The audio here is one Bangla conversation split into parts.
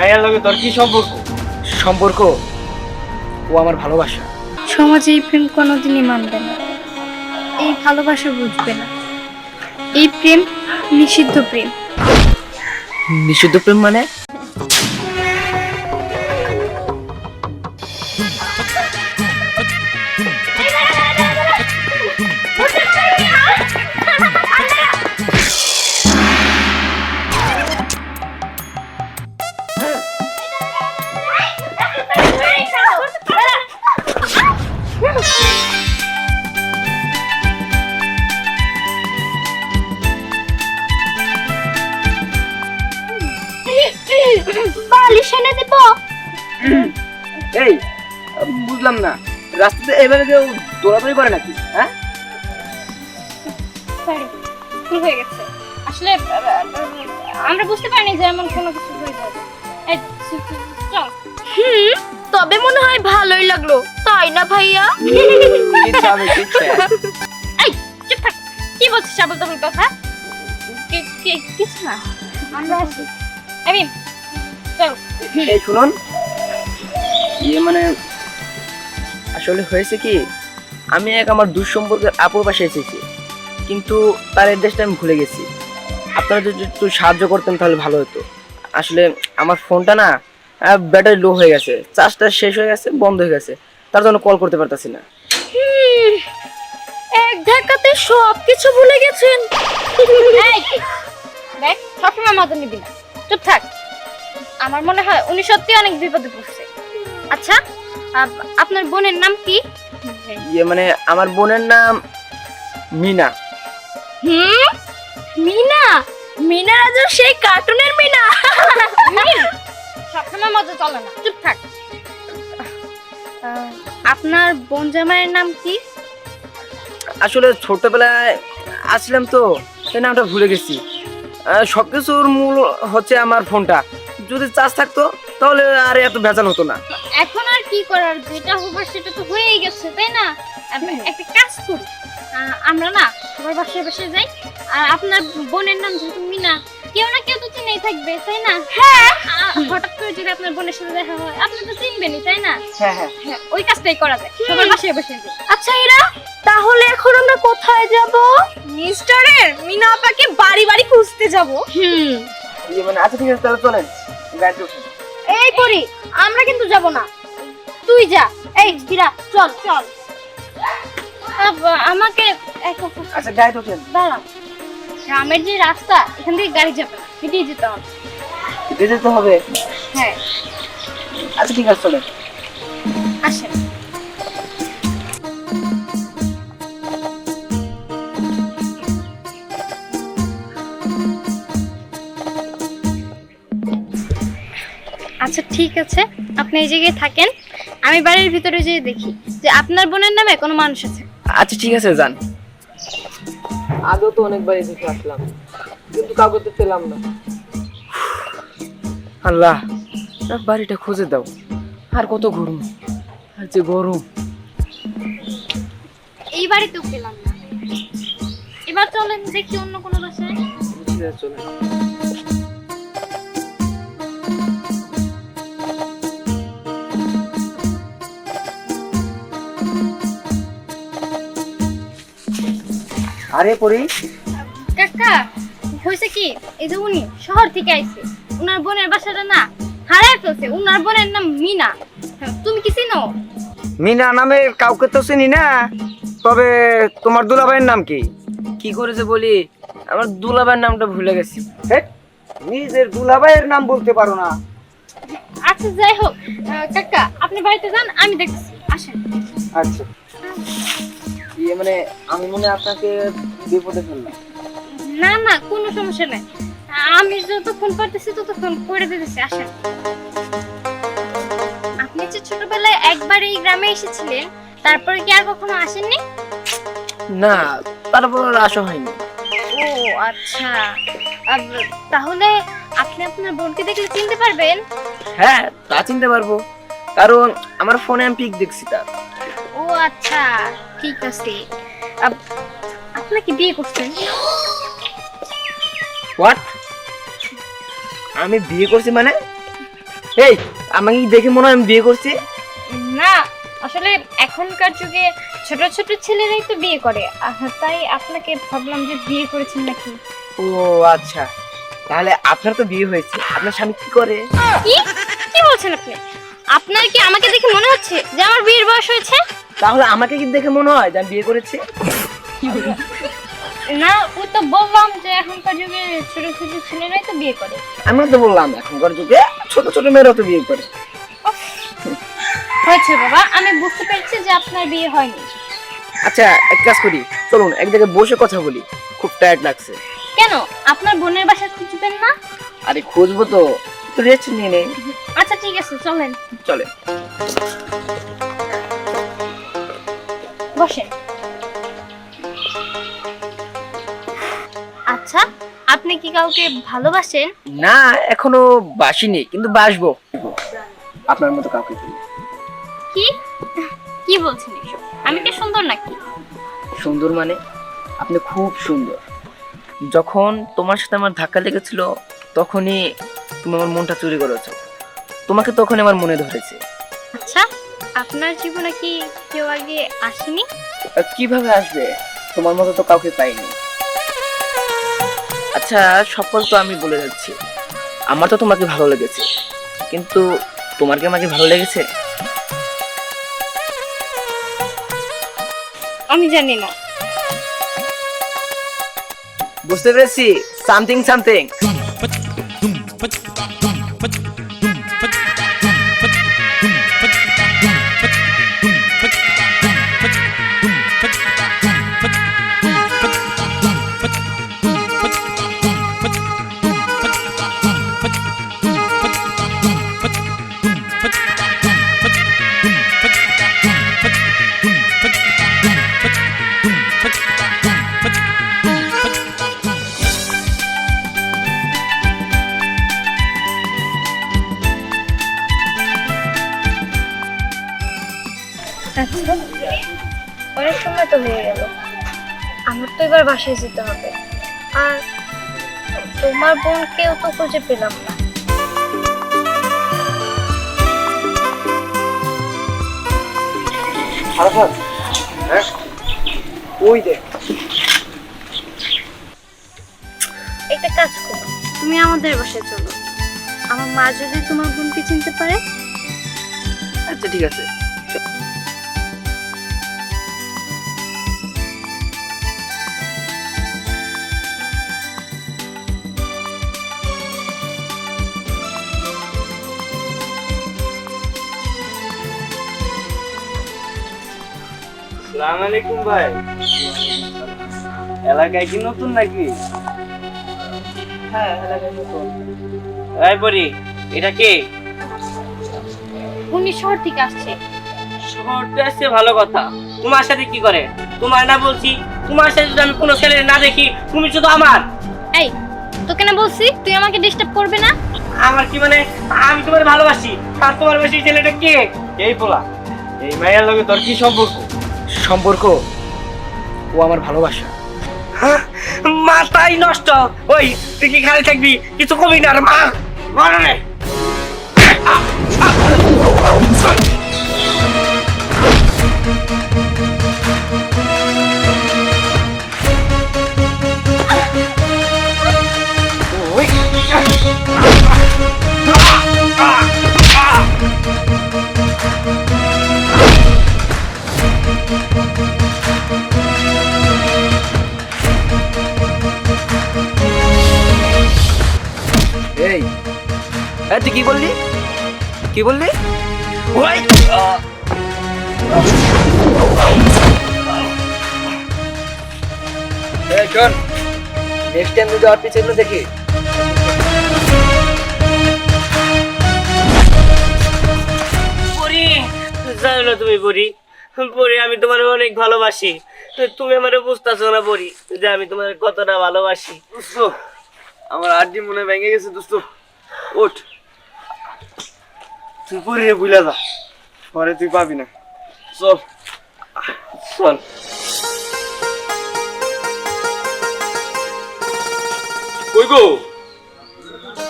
মাইয়ার লগে তোর কি সম্পর্ক? সম্পর্ক? ও আমার ভালোবাসা। সমাজে এই প্রেম কোনোদিনই মানবে না। এই ভালোবাসা বুঝবে না। এই প্রেম নিষিদ্ধ প্রেম। নিষিদ্ধ প্রেম মানে? এই বুঝলাম না। রাস্তাতে এভাবে কেউ দৌড়াদৌড়ি করে নাকি? হ্যাঁ? সরি ভুল হয়ে গেছে। আসলে আমরা বুঝতে পারিনি যে এমন কোনো কিছু হয়ে যাবে হুম তবে মনে হয় ভালোই লাগল। তাই না ভাইয়া? এই চুপ থাক। কি বলছিস আবল তাবল কথা? কি- কি- কিছু না। আমরা আসি। আমি চল। এই শুনুন। ইয়ে মানে আসলে হয়েছে কি, আমি এক আমার দুঃসম্পর্কের আপুর পাশে এসেছি, কিন্তু তার অ্যাড্রেসটা আমি ভুলে গেছি। আপনারা যদি একটু সাহায্য করতেন তাহলে ভালো হতো। আসলে আমার ফোনটা না ব্যাটারি লো হয়ে গেছে চার্জটা শেষ হয়ে গেছে, বন্ধ হয়ে গেছে, তার জন্য কল করতে পারতাছি না। এক ধাক্কাতে সব কিছু ভুলে গেছেন। দেখ, সবসময় মজা নিবি না। চুপ থাক। আমার মনে হয় উনি সত্যি অনেক বিপদে পড়ছে। আচ্ছা আপ- আপনার বোনের নাম কি? ইয়ে মানে আমার বোনের নাম মিনা। হুম? মিনা? মিনা রাজা সেই কার্টুনের মিনা। সবসময় মজা চলে না। চুপ থাক। আপনার বোন জামাইয়ের নাম কি? আসলে ছোটবেলায় আসলাম তো সেই নামটা ভুলে গেছি। আহ, সবকিছুর মূল হচ্ছে আমার ফোনটা। যদি চার্জ থাকতো তাহলে আর এত ভেজাল হতো না। এখন আর কি করার? যেটা হবার সেটা তো হয়েই গেছে তাই না? আব- একটা কাজ করি। আমরা না সবার বাসায় বাসায় যাই। আর আপনার বোনের নাম যেহেতু মিনা কেউ না কেউ তো চিনেই থাকবে তাই না? হ্যাঁ। হঠাৎ করে যদি আপনার বোনের সাথে দেখা হয় আপনি তো চিনবেনই তাই না? হ্যাঁ হ্যাঁ। হ্যাঁ ওই কাজটাই করা যায় সবার বাসায় বাসায় যাই। আচ্ছা এরা তাহলে এখন আমরা কোথায় যাব? মিস্টারের মিনা আপাকে বাড়ি বাড়ি খুঁজতে যাব। হুম। ইয়ে মানে আচ্ছা ঠিক আছে তাহলে চলেন। গাড়িতে উঠুন। এই করি আমরা কিন্তু যাব না। তুই যা। এই বিরা চল। চল। আমাকে আচ্ছা গাড়িতে উঠেন দাঁড়া। গ্রামের যে রাস্তা এখান থেকে গাড়ি যাবে না। হেঁটেই যেতে হবে। হেঁটে যেতে হবে? হ্যাঁ। আচ্ছা ঠিক আছে চলে আসেন। ঠিক আছে আপনি এই জায়গায় থাকেন। আমি বাড়ির ভিতরে যেয়ে দেখি যে আপনার বোনের নামে কোনো মানুষ আছে। আচ্ছা ঠিক আছে যান। আগেও তো অনেকবার এসে আসলাম কিন্তু কাউকে তো পেলাম না। আল্লাহ বাড়িটা খুঁজে দাও আর কত গরম আর যে গরম। এই বাড়িতেও পেলাম না। এবার চলেন দেখি অন্য কোনো বাসায়। চলেন আরে পরি। কাকা হয়েছে কি? এই যে উনি শহর থেকে আইছে। উনার বোনের বাসাটা না হারায় ফেলছে। উনার বোনের নাম মিনা। হ্যাঁ, তুমি কি চিনো? মিনা নামে কাউকে তো চিনি না। তবে তোমার দুলাভাইয়ের নাম কি? কি করেছে বলি? আমার দুলাভাইয়ের নামটা ভুলে গেছি। হেৎ, নিজের দুলাভাইয়ের নাম বলতে পারো না। আচ্ছা যাই হোক। আহ, কাকা আপনি বাড়িতে যান আমি দেখছি। আসেন। আচ্ছা। ইয়ে মানে আমি মনে হয় আপনাকে বিপদে ফেললাম না না কোনো সমস্যা নাই। আমি যতক্ষণ পারতেছি ততক্ষণ করে দিতেছি আসেন। আপনি যে ছোটবেলায় একবার এই গ্রামে এসেছিলেন তারপরে কি আর কখনো আসেননি? না তারপর আর আসা হয়নি। ও আচ্ছা। আব- তাহলে আপনি আপনার বোনকে দেখলে চিনতে পারবেন? হ্যাঁ তা চিনতে পারব। কারণ আমার ফোনে আমি পিক দেখছি তার। ও আচ্ছা। ঠিক আছে। আব- আপনাকে বিয়ে করছেন? হোয়াট আমি বিয়ে করছি মানে? এই আমাকে দেখে মনে হয় আমি বিয়ে করছি? না আসলে এখনকার যুগে ছোট ছোট ছেলেরাই তো বিয়ে করে তাই আপনাকে ভাবলাম যে বিয়ে করেছেন নাকি? ও আচ্ছা। তাহলে আপনার তো বিয়ে হয়েছে আপনার স্বামী কি করে? কি? কি বলছেন আপনি? আপনার কি আমাকে দেখে মনে হচ্ছে যে আমার বিয়ের বয়স হয়েছে? তাহলে আমাকে কি দেখে মনে হয় যে আমি বিয়ে করেছি? না ও তো বললাম যে এখনকার যুগে ছোট ছোট ছেলেরাই তো বিয়ে করে। আমরা তো বললাম এখনকার যুগে ছোট ছোট মেয়েরাও তো বিয়ে করে। হয়েছে বাবা আমি বুঝতে পেরেছি যে আপনার বিয়ে হয়নি। আচ্ছা এক কাজ করি চলুন এক জায়গায় বসে কথা বলি খুব টায়ার্ড লাগছে। কেন? আপনার বোনের বাসা খুঁজবেন না? আরে খুঁজবো তো একটু রেস্ট নিয়ে নেই। আচ্ছা ঠিক আছে চলেন। চলে বসেন। আপনি কি কাউকে ভালোবাসেন? না এখনও বাসিনি কিন্তু বাসবো। আপনার মতো কাউকে কি? কি বলছেন এসব? আমি কি সুন্দর নাকি? সুন্দর মানে? আপনি খুব সুন্দর। যখন তোমার সাথে আমার ধাক্কা লেগেছিল তখনই তুমি আমার মনটা চুরি করেছ। তোমাকে তখন আমার মনে ধরেছে। আচ্ছা আপনার জীবনে কি কেউ আগে আসেনি? কীভাবে আসবে? তোমার মতো তো কাউকে পাইনি। আচ্ছা সফল তো আমি বলে যাচ্ছি। আমার তো তোমাকে ভালো লেগেছে। কিন্তু তোমার কি আমাকে ভালো লেগেছে? আমি জানি না। বুঝতে পেরেছি। সামথিং সামথিং আচ্ছা। অনেক সময় তো হয়ে গেল। আমার তো এবার বাসায় যেতে হবে। আর তোমার বোনকেও তো খুঁজে পেলাম না। আরাফাত হ্যাঁ? ওই দেখ। একটা কাজ করো তুমি আমাদের বাসায় চলো। আমার মা যদি তোমার বোনকে চিনতে পারে। আচ্ছা ঠিক আছে। সালাম আলাইকুম ভাই। এলাকায় কি নতুন নাকি? হ্যাঁ এলাকায় নতুন। এই এটা কে? উনি শহর থেকে আসছে। শহরতে আসছে ভালো কথা। তোমার সাথে কি করে? তোমার না বলছি তোমার সাথে যদি আমি কোনো ছেলে না দেখি তুমি শুধু আমার। এই তোকে না বলছি তুই আমাকে ডিস্টার্ব করবে না? আমার কি মানে? আমি তোমার ভালোবাসি। আর তোমার বেশি ছেলেটা কে? এই পোলা। এই মায়ের লগে তোর কি সম্পর্ক? সম্পর্ক ও আমার ভালোবাসা। হ্যাঁ? মাথাই নষ্ট। ওই, তুই কি খালি থাকবি? কিছু কমি না আর মা। মরণে এই, তুই কি বললি? কি বললি? ওই শোন নেক্সট টাইম যদি আর পিছনে দেখি। জানো না তুমি পরি? পরি আমি তোমার অনেক ভালোবাসি। তো তুমি আমার বুঝতেছো না পরি যে আমি তোমার কতটা ভালোবাসি। দোস্ত আমার আড্ডি মনে ভেঙে গেছে দোস্ত। ওঠ। তুই পরিয়ে যা। পরে তুই পাবি না। চল। চল। কই গো?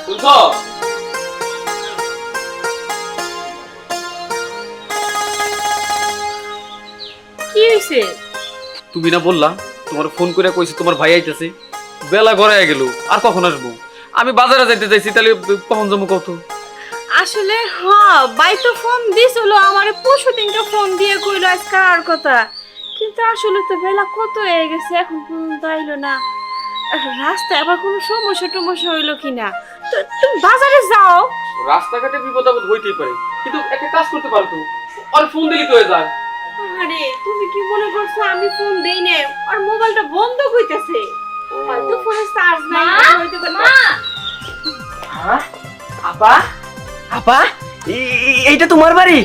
শুনছ কি হইছে? তুমি না বললা তোমার ফোন করে কইছে তোমার ভাই আইতাছে। বেলা গড়াইয়া গেল আর কখন আসব? আমি বাজারে যাইতে চাইছি তাহলে কখন জমো কত? আসলে হ বাই তো ফোন দিছিল আমারে পরশু দিনকে ফোন দিয়ে কইলো আজকে আর কথা। কিন্তু আসলে তো বেলা কত হয়ে গেছে এখন পর্যন্ত আইলো না। রাস্তায় আবার কোনো সমস্যা টমস্যা হইল কিনা? তো তুমি বাজারে যাও। রাস্তাঘাটে বিপদ আপদ হইতেই পারে কিন্তু একটা কাজ করতে পারো তো। আর ফোন দিলি তো হয়ে যায়? আরে তুমি কি মনে করছ আমি ফোন দেই না আর মোবাইলটা বন্ধ কইতেছে। হয়তো ফোনে চার্জ নাই হইতে পারে মা! হ্যাঁ আপা? আপা এইটা তোমার বাড়ি?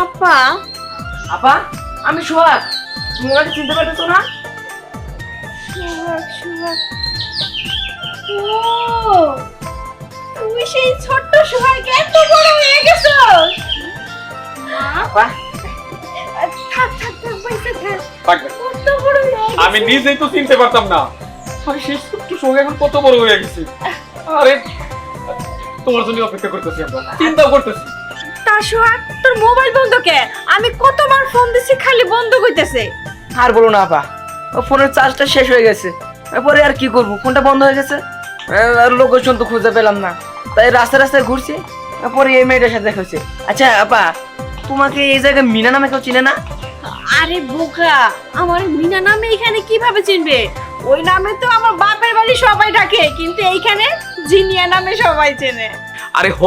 আপা। আপা আমি সোহাগ। তুমি আমাকে চিনতে পারতেছো না? সুহাগ সুহাগ। ও তুমি সেই ছোট্ট সুহাগ এত বড় হয়ে গেছো? আপা। থাক থাক থাক পয়সা থাক। কত বড় হয়ে আমি নিজেই তো চিনতে পারতাম না। আমি সেই ছোট্ট সঙ্গে এখন কত বড় হয়ে গেছি। আরে তোমার জন্য অপেক্ষা করতেছি আমরা। চিন্তাও করতেছি। তা সোহাগ তোর মোবাইল বন্ধ কে? আমি কতবার ফোন দিছি খালি বন্ধ কইতেছে। আর বলো না আপা। ও ফোনের চার্জটা শেষ হয়ে গেছে। এরপরে আর কি করব? ফোনটা বন্ধ হয়ে গেছে। আর লোকেশন তো খুঁজে পেলাম না। তাই রাস্তায় রাস্তায় ঘুরছি। পরে এই মেয়েটার সাথে দেখা হয়েছে। আচ্ছা আপা তোমাকে এই জায়গায় মিনা নামে কেউ চিনে না? আরে বোকা আমার মিনা নামে এখানে কীভাবে চিনবে? ওই নামে তো আমার বাপের বাড়ি সবাই ডাকে কিন্তু এইখানে জিনিয়া নামে সবাই চেনে। আরে হ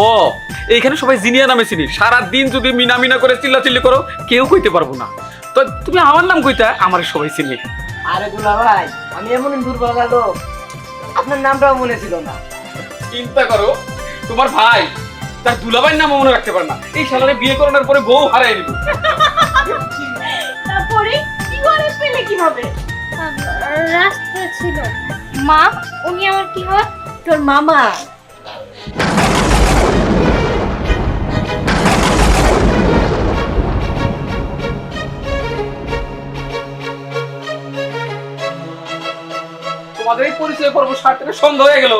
এইখানে সবাই জিনিয়া নামে চিনি। সারা দিন যদি মিনা মিনা করে চিল্লা চিল্লি করো কেউ কইতে পারব না। তো তুমি আমার নাম কইতা আমার সবাই চিনি। আরে দুলা ভাই আমি এমন দুর্বল গেল আপনার নামটাও মনে ছিল না। চিন্তা করো তোমার ভাই তার দুলাভাইয়ের নাম মনে রাখতে পারে না। এই সালারে বিয়ে করানোর পরে বউ হারাই দিল। তারপরে কি করে পেলে কীভাবে? রাস্তা ছিল মা উনি আমার কি হয় তোর মামা। তোমাদের এই পরিচয় পর্ব থেকে সন্ধ্যা হয়ে গেল।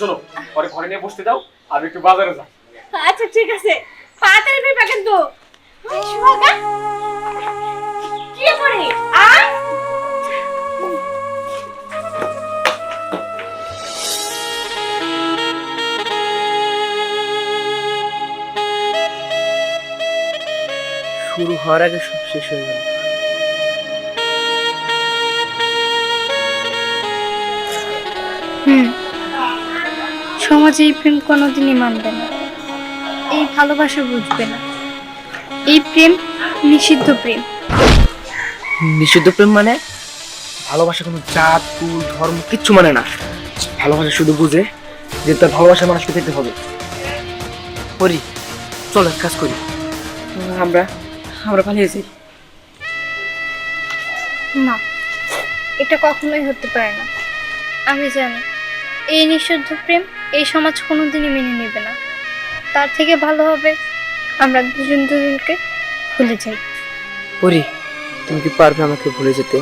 শোনো পরে ঘরে নিয়ে বসতে দাও আর একটু বাজারে যাও। আচ্ছা ঠিক আছে। তাড়াতাড়ি ফিরবা কিন্তু। কি করে আ শুরু হওয়ার আগে সব শেষ হয়ে গেল। হুম। সমাজে এই প্রেম কোনোদিনই মানবে না। এই ভালোবাসা বুঝবে না। এই প্রেম নিষিদ্ধ প্রেম। নিষিদ্ধ প্রেম মানে ভালোবাসা কোনো জাত কুল ধর্ম কিচ্ছু মানে না। ভালোবাসা শুধু বুঝে যে তার ভালোবাসা মানুষকে পেতে হবে। করি চলো এক কাজ করি। আমরা আমরা পালিয়ে যাই। না এটা কখনোই হতে পারে না। আমি জানি এই নিষিদ্ধ প্রেম এই সমাজ কোনোদিনই মেনে নেবে না। তার থেকে ভালো হবে আমরা দুজন দুজনকে ভুলে যাই। পরি তুমি কি পারবে আমাকে ভুলে যেতে?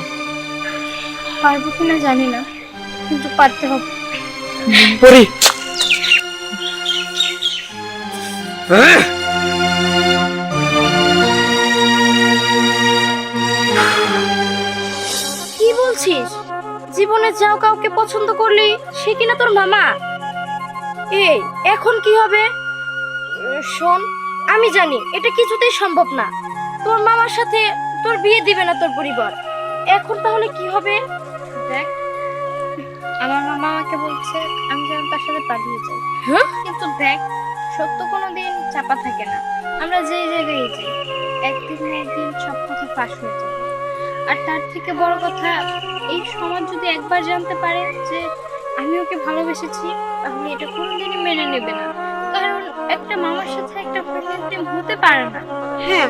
পারব কিনা জানি না কিন্তু পারতে হবে। পরি! কি জীবনে যাও কাউকে পছন্দ করলি সে কিনা তোর মামা। এই এখন কি হবে? শোন আমি জানি এটা কিছুতেই সম্ভব না। তোর মামার সাথে তোর বিয়ে দিবে না তোর পরিবার। এখন তাহলে কি হবে? দেখ আমার মামা আমাকে বলছে আমি যেন তার সাথে পালিয়ে যাই। হ্যাঁ? কিন্তু দেখ সত্য কোনোদিন চাপা থাকে না। আমরা যেই জায়গায় যাই একদিন না একদিন সব কথা ফাঁস হয়ে যাবে আর তার থেকে বড় কথা এই সমাজ যদি একবার জানতে পারে যে আমি ওকে ভালোবেসেছি তাহলে এটা কোনোদিনই মেনে নেবে না। কারণ একটা মামার সাথে একটা প্রেম হতে পারে না। হ্যাঁ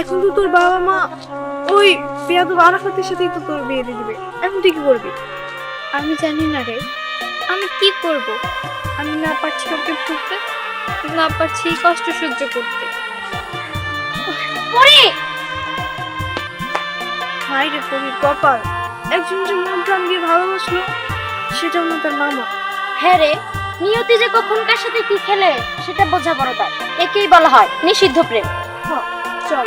এখন তো তোর বাবা মা ওই পেয়াদব আরাফাতের সাথেই তো তোর বিয়ে দিয়ে দিবে। এখন তুই কি করবি? আমি জানি না রে। আমি কি করব? আমি না পারছি ওকে ভুলতে না পারছি কষ্ট সহ্য করতে। পরি হাই রে পরি কপাল। একজন যে মন প্রাণ দিয়ে ভালোবাসলো সেটা হলো তার মামা। হ্যাঁ রে নিয়তি যে কখন কার সাথে কি খেলে সেটা বোঝা বড় তার একেই বলা হয় নিষিদ্ধ প্রেম। চল।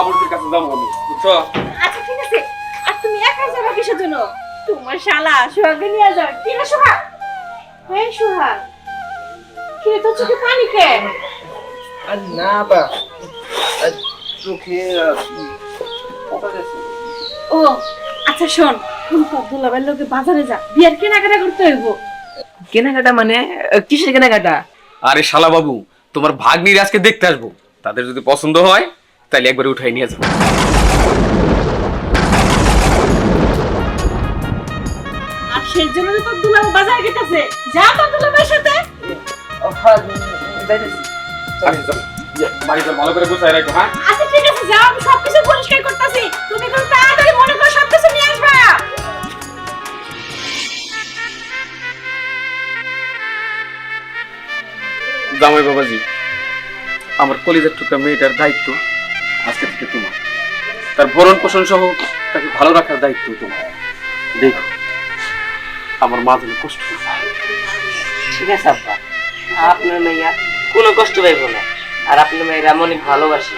বাবুর্চির কাছে আমি বুঝছ? আচ্ছা ঠিক আছে। আর তুমি একা যাবে কিসের জন্য? তোমার শালা সোহাগকে নিয়ে যাও কি রে সোহাগ? হ্যাঁ সোহাগ কি রে, তোর চোখে পানি কে? আর না বা। চোখে ও আচ্ছা শোন। দুলাবের লোকে বাজারে যা। বিয়ার কেনাকাটা করতে হইব। কেনাকাটা মানে কিসের কেনাকাটা? আরে শালা বাবু তোমার ভাগ্নির আজকে দেখতে আসব। তাদের যদি পছন্দ হয় তাহলে একবার উঠাই নিয়ে যাব আর সেই জন্য তো তোর দুলাব বাজারে গেতেছে যা তোর দুলাবের সাথে। আচ্ছা, বাড়িতে ভালো করে গুছাই রাখো হ্যাঁ? আচ্ছা ঠিক আছে যাও আমি সবকিছু পরিষ্কার করতেছি। তুমি খুব তাড়াতাড়ি মনে করে সবকিছু নিয়ে আসবা। জামাই বাবাজি আমার কলিজার টুকরা মেয়েটার দায়িত্ব আজকে থেকে তোমার। তার ভরণ পোষণ সহ তাকে ভালো রাখার দায়িত্ব তোমার। দেখো আমার মা যেন কষ্ট। ঠিক আছে আব্বা। আপনার মেয়া কোনো কষ্ট পাইব না। আর আপনার মেয়েরা অনেক ভালোবাসি।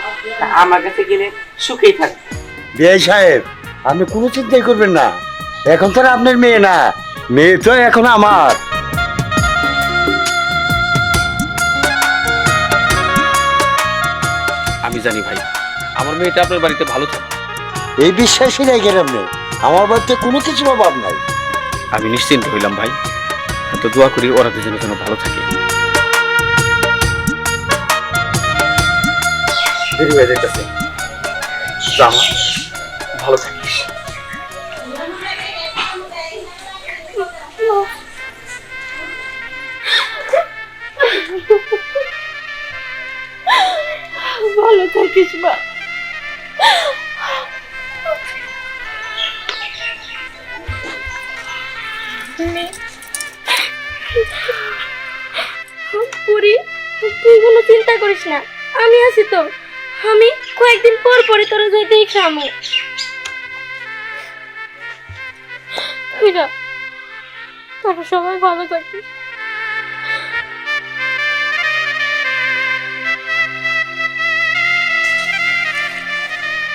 আমার কাছে গেলে সুখেই থাকবে। বিয়ে সাহেব আপনি কোনো চিন্তাই করবেন না। এখন তো আর আপনার মেয়ে না। মেয়ে তো এখন আমার। আমি জানি ভাই আমার মেয়েটা আপনার বাড়িতে ভালো থাকে। এই বিশ্বাসই নাই গেলাম নেই। আমার বাড়িতে কোনো কিছু অভাব নাই। আমি নিশ্চিন্ত হইলাম ভাই। তো দোয়া করি ওরা দুজনে যেন ভালো থাকে। ভালো থাকিস আমো। তোরা সবাই ভালো থাকিস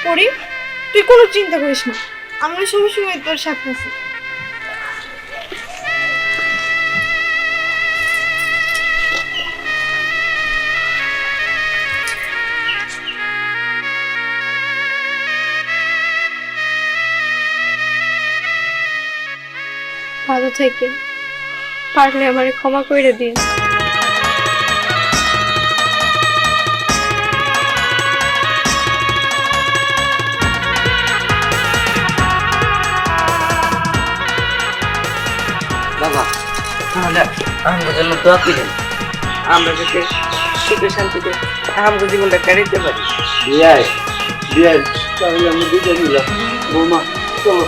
পরি, তুই কোনো চিন্তা করিস না। আমরা সবাই তোর সাথে আছি। থেকে। পারলে আমারে ক্ষমা করে দিন। বাবা তাহলে আমার জন্য দোয়া করেন আমরা যাতে সুখে শান্তিতে আমাদের জীবনটা কাটাইতে পারি। বিয়াই বিয়াই তাহলে আমরা দুজন মিলাম বৌমা চলো।